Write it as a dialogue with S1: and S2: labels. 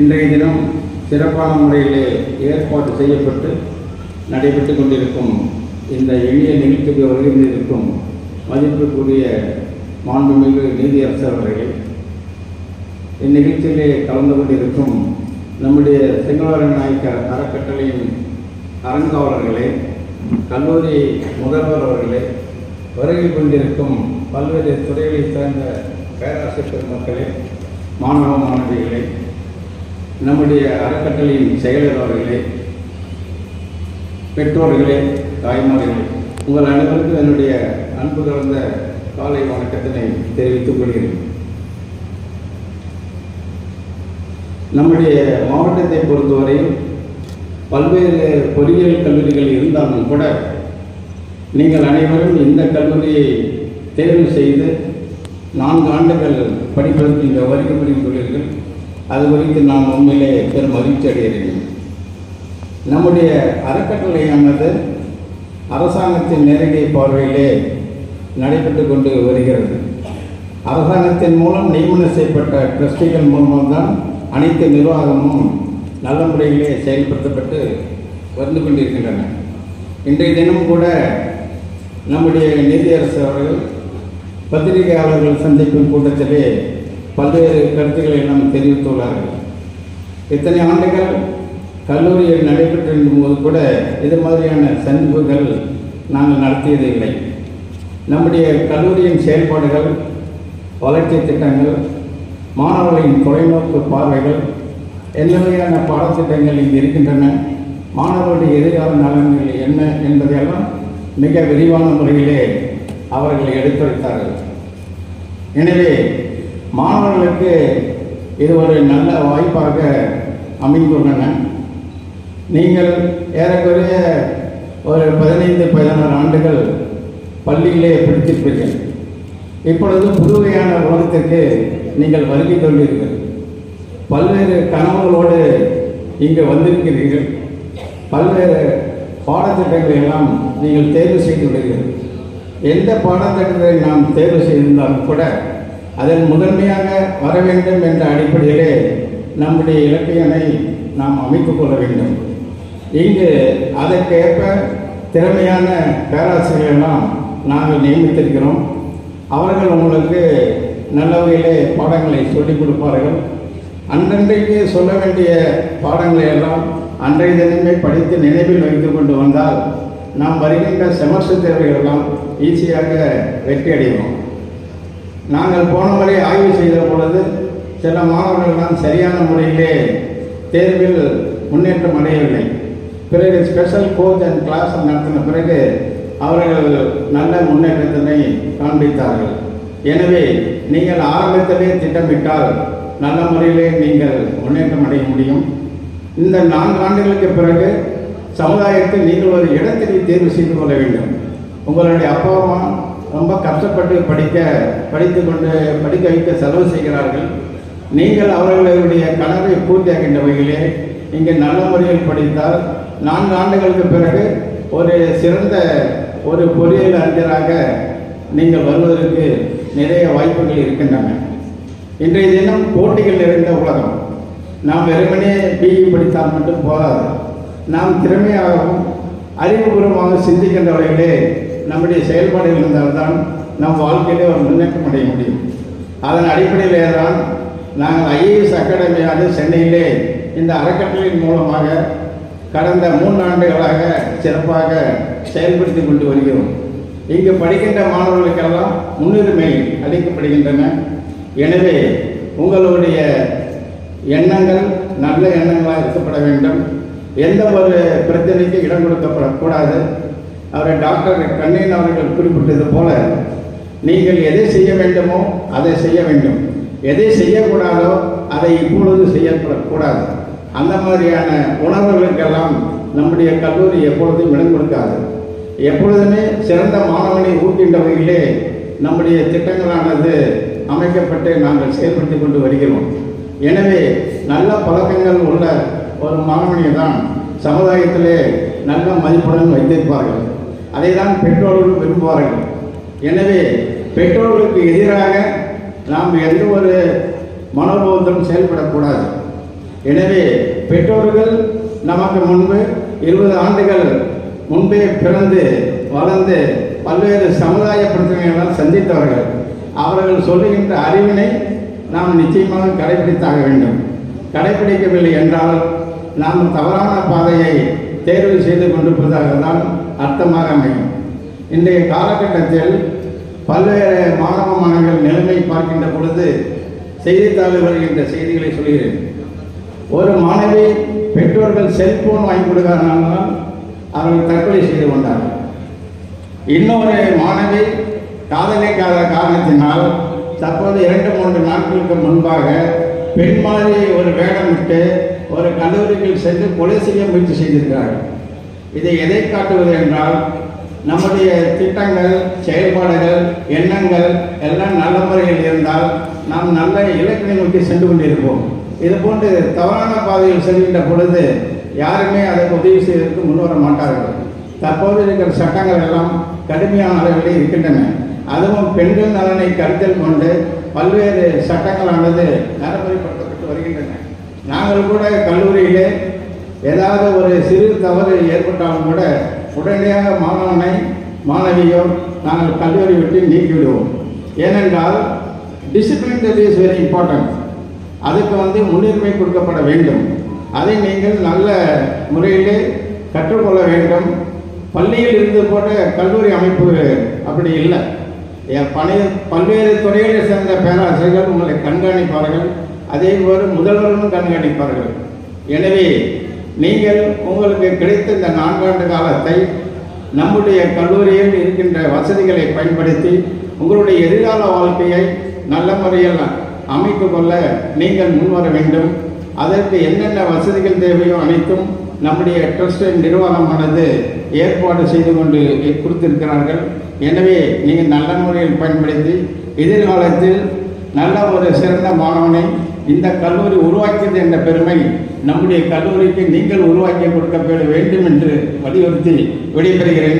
S1: இன்றைய தினம் சிறப்பான முறையிலே ஏற்பாடு செய்யப்பட்டு நடைபெற்று கொண்டிருக்கும் இந்த எளிய நிகழ்ச்சிக்கு வருகின்றிருக்கும் மதிப்புக்குரிய மாண்புமிகு நீதியரசர் அவர்களே இந்நிகழ்ச்சியிலே கலந்து கொண்டிருக்கும் நம்முடைய செங்கோலரன் நாயக்கர் அறக்கட்டளையின் அறங்காவலர்களே கல்லூரி முதல்வர் அவர்களே வருகை கொண்டிருக்கும் பல்வேறு துறைகளைச் சேர்ந்த பேராசிரியர் மக்களே மாணவ மாணவிகளே நம்முடைய அறக்கட்டளையின் செயலர் அவர்களே பெற்றோர்களே தாய்மார்களே உங்கள் அனைவருக்கும் என்னுடைய அன்பு கலந்த காலை வணக்கத்தினை தெரிவித்துக் கொள்கிறேன். நம்முடைய மாவட்டத்தை பொறுத்தவரையில் பல்வேறு பொறியியல் கல்லூரிகள் இருந்தாலும் கூட நீங்கள் அனைவரும் இந்த கல்லூரியை தேர்வு செய்து நான்கு ஆண்டுகள் படிப்பதற்கு இங்கே வருகை புரிந்துள்ளீர்கள் அது குறித்து நாம் உண்மையிலே பெரும் மகிழ்ச்சி அடைகிறேன். நம்முடைய அறக்கட்டளையானது அரசாங்கத்தின் நேரடி பார்வையிலே நடைபெற்று கொண்டு வருகிறது. அரசாங்கத்தின் மூலம் நியமனம் செய்யப்பட்ட ட்ரஸ்டிகள் மூலம்தான் அனைத்து நிர்வாகமும் நல்ல முறையிலே செயல்படுத்தப்பட்டு வந்து கொண்டிருக்கின்றன. இன்றைய தினமும் கூட நம்முடைய நீதியரசு அவர்கள் பத்திரிகையாளர்கள் சந்திக்கும் கூட்டத்திலே பல்வேறு கருத்துக்களை எல்லாம் தெரிவித்துள்ளார்கள். இத்தனை ஆண்டுகள் கல்லூரியில் நடைபெற்றிருக்கும் போது கூட இது மாதிரியான சந்திப்புகள் நாங்கள் நடத்தியது இல்லை. நம்முடைய கல்லூரியின் செயல்பாடுகள் வளர்ச்சி திட்டங்கள் மாணவர்களின் தொலைநோக்கு பார்வைகள் என்ன வகையான பாடத்திட்டங்கள் இங்கு இருக்கின்றன மாணவர்களுடைய எதிர்கால நலன்கள் என்ன என்பதையெல்லாம் மிக விரிவான முறையிலே அவர்கள் எடுத்துரைத்தார்கள். எனவே மாணவர்களுக்கு இது ஒரு நல்ல வாய்ப்பாக அமைந்துள்ளன. நீங்கள் ஏறக்குறைய ஒரு பதினைந்து பதினாறு ஆண்டுகள் பள்ளியிலே படித்திருப்பீர்கள். இப்பொழுது புதுவையான உலகத்திற்கு நீங்கள் வருகை கொண்டீர்கள் பல்வேறு கனவுகளோடு இங்கு வந்திருக்கிறீர்கள். பல்வேறு பாடத்திட்டங்களை எல்லாம் நீங்கள் தேர்வு செய்துள்ளீர்கள். எந்த பாடத்திட்டத்தை நாம் தேர்வு செய்திருந்தாலும் கூட அதில் முதன்மையாக வர வேண்டும் என்ற அடிப்படையிலே நம்முடைய இலக்கியனை நாம் அமைத்துக் கொள்ள வேண்டும். இங்கு அதற்கேற்ப திறமையான பேராசிரியர்களாம் நாங்கள் நியமித்திருக்கிறோம். அவர்கள் உங்களுக்கு நல்ல வகையிலே பாடங்களை சொல்லிக் கொடுப்பார்கள். அன்றன்றைக்கு சொல்ல வேண்டிய பாடங்களை எல்லாம் அன்றைய தினமே படித்து நினைவில் வைத்து கொண்டு வந்தால் நாம் வருகின்ற செமஸ்டர் தேர்வுகளெல்லாம் ஈஸியாக வெற்றி அடைவோம். நாங்கள் போன முறை ஆய்வு செய்த பொழுது சில மாணவர்கள்தான் சரியான முறையிலே தேர்வில் முன்னேற்றம் அடையவில்லை. பிறகு ஸ்பெஷல் கோச் அண்ட் கிளாஸ் நடத்தின பிறகு அவர்கள் நல்ல முன்னேற்றத்தினை காண்பித்தார்கள். எனவே நீங்கள் ஆரம்பத்திலே திட்டமிட்டால் நல்ல முறையிலே நீங்கள் முன்னேற்றம் அடைய முடியும். இந்த நான்கு ஆண்டுகளுக்கு பிறகு சமுதாயத்தில் நீங்கள் ஒரு இடத்தினை தேர்வு செய்து கொள்ள வேண்டும். உங்களுடைய அப்பா அம்மா ரொம்ப கஷ்டப்பட்டு படிக்க படித்து கொண்டு படிக்க வைக்க செலவு செய்கிறார்கள். நீங்கள் அவர்களுடைய கனவை பூர்த்தியாகின்ற வகையிலே இங்கே நல்ல முறையில் படித்தால் நான்கு ஆண்டுகளுக்கு பிறகு ஒரு சிறந்த ஒரு பொறியியல் அறிஞராக நீங்கள் வருவதற்கு நிறைய வாய்ப்புகள் இருக்கின்றன. இன்றைய தினம் போட்டிகள் நிறைந்த உலகம். நாம் வெறுமனே பிஇ படித்தால் மட்டும் போதாது. நாம் திறமையாகவும் அறிவுபூர்வமாக சிந்திக்கின்ற நம்முடைய செயல்பாடுகள் இருந்தால்தான் நம் வாழ்க்கையிலே ஒரு முன்னேற்றம் அடைய முடியும். அதன் அடிப்படையிலே தான் நாங்கள் ஐஏஎஸ் அகாடமியானது சென்னையிலே இந்த அறக்கட்டளையின் மூலமாக கடந்த மூன்று ஆண்டுகளாக சிறப்பாக செயல்படுத்தி கொண்டு வருகிறோம். இங்கு படிக்கின்ற மாணவர்களுக்கெல்லாம் முன்னுரிமை அளிக்கப்படுகின்றன. எனவே உங்களுடைய எண்ணங்கள் நல்ல எண்ணங்களாக இருக்கப்பட வேண்டும். எந்த ஒரு பிரச்சனைக்கு இடம் கொடுக்கப்படக்கூடாது. அவரை டாக்டர் கண்ணன் அவர்கள் குறிப்பிட்டது போல நீங்கள் எதை செய்ய வேண்டுமோ அதை செய்ய வேண்டும். எதை செய்யக்கூடாதோ அதை இப்பொழுது செய்யக்கூடாது. அந்த மாதிரியான உணர்வுகளுக்கெல்லாம் நம்முடைய கல்லூரி எப்பொழுதும் இடம் கொடுக்காது. எப்பொழுதுமே சிறந்த மாணவனை ஊக்கின்ற வகையிலே நம்முடைய திட்டங்களானது அமைக்கப்பட்டு நாங்கள் செயல்படுத்தி கொண்டு வருகிறோம். எனவே நல்ல பழக்கங்கள் உள்ள ஒரு மாணவனை தான் சமுதாயத்திலே நல்ல மதிப்புடன் வைத்திருப்பார்கள். அதை தான் பெற்றோர்கள் விரும்புவார்கள். எனவே பெற்றோர்களுக்கு எதிராக நாம் எந்த ஒரு மனோபோதம் செயல்படக்கூடாது. எனவே பெற்றோர்கள் நமக்கு முன்பு இருபது ஆண்டுகள் முன்பே பிறந்து வளர்ந்து பல்வேறு சமுதாய பிரச்சனைகளால் சந்தித்தவர்கள். அவர்கள் சொல்லுகின்ற அறிவினை நாம் நிச்சயமாக கடைபிடித்தாக வேண்டும். கடைபிடிக்கவில்லை என்றால் நாம் தவறான பாதையை தேர்வு செய்து கொண்டிருப்பதாக தான் அர்த்தமாக அமையும் இன்றைய காலகட்டத்தில் பல்வேறு மாணவ மாணவர்கள் நிலைமை பார்க்கின்ற பொழுது செய்தித்தாளில் வருகின்ற செய்திகளை சொல்கிறேன். ஒரு மாணவி பெற்றோர்கள் செல்போன் வாங்கி கொடுக்காதனால அவர்கள் தற்கொலை செய்து கொண்டார்கள். இன்னொரு மாணவி காதலிக்காத காரணத்தினால் தற்போது இரண்டு மூன்று நாட்களுக்கு முன்பாக பெண் மாதிரி ஒரு வேடமிட்டு ஒரு கல்லூரியில் சென்று கொலை செய்ய முயற்சி செய்திருக்கிறார்கள். இதை எதை காட்டுவது என்றால் நம்முடைய திட்டங்கள் செயல்பாடுகள் எண்ணங்கள் எல்லாம் நல்ல முறையில் இருந்தால் நாம் நல்ல இலக்கினை நோக்கி சென்று கொண்டிருப்போம். இது போன்று தவறான பாதையில் செல்கின்ற பொழுது யாருமே அதற்கு உதவி செய்வதற்கு முன்வர மாட்டார்கள். தற்போது இருக்கிற சட்டங்கள் எல்லாம் கடுமையான அளவில் இருக்கின்றன. அதுவும் பெண்கள் நலனை கருத்தில் கொண்டு பல்வேறு சட்டங்களானது நடைமுறைப்படுத்தப்பட்டு வருகின்றன. நாங்கள் கூட கல்லூரியிலே ஏதாவது ஒரு சிறு தவறு ஏற்பட்டாலும் கூட உடனடியாக மாணவனை மாணவியோ நாங்கள் கல்லூரி விட்டு நீக்கிவிடுவோம். ஏனென்றால் டிசிப்ளின் இஸ் வெரி இம்பார்ட்டன்ட் அதுக்கு வந்து முன்னுரிமை கொடுக்கப்பட வேண்டும். அதை நீங்கள் நல்ல முறையிலே கற்றுக்கொள்ள வேண்டும். பள்ளியில் இருந்து போட்ட கல்லூரி அமைப்பு அப்படி இல்லை. என் பணி பல்வேறு துறைகளை சேர்ந்த பேராசிரியர்கள் உங்களை கண்காணிப்பார்கள். அதே போல முதல்வர்களும் கண்காணிப்பார்கள். எனவே நீங்கள் உங்களுக்கு கிடைத்த இந்த நான்காண்டு காலத்தை நம்முடைய கல்லூரியில் இருக்கின்ற வசதிகளை பயன்படுத்தி உங்களுடைய எதிர்கால வாழ்க்கையை நல்ல முறையில் அமைத்துக் கொள்ள நீங்கள் முன்வர வேண்டும். அதற்கு என்னென்ன வசதிகள் தேவையோ அனைத்தும் நம்முடைய ட்ரஸ்டின் நிர்வாகமானது ஏற்பாடு செய்து கொண்டு கொடுத்திருக்கிறார்கள். எனவே நீங்கள் நல்ல முறையில் பயன்படுத்தி எதிர்காலத்தில் நல்ல ஒரு சிறந்த மாணவனை இந்த கல்லூரி உருவாக்கியது என்ற பெருமை நம்முடைய கல்லூரிக்கு நீங்கள் உருவாக்கி கொடுக்க வேண்டும் என்று வலியுறுத்தி விடைபெறுகிறேன்.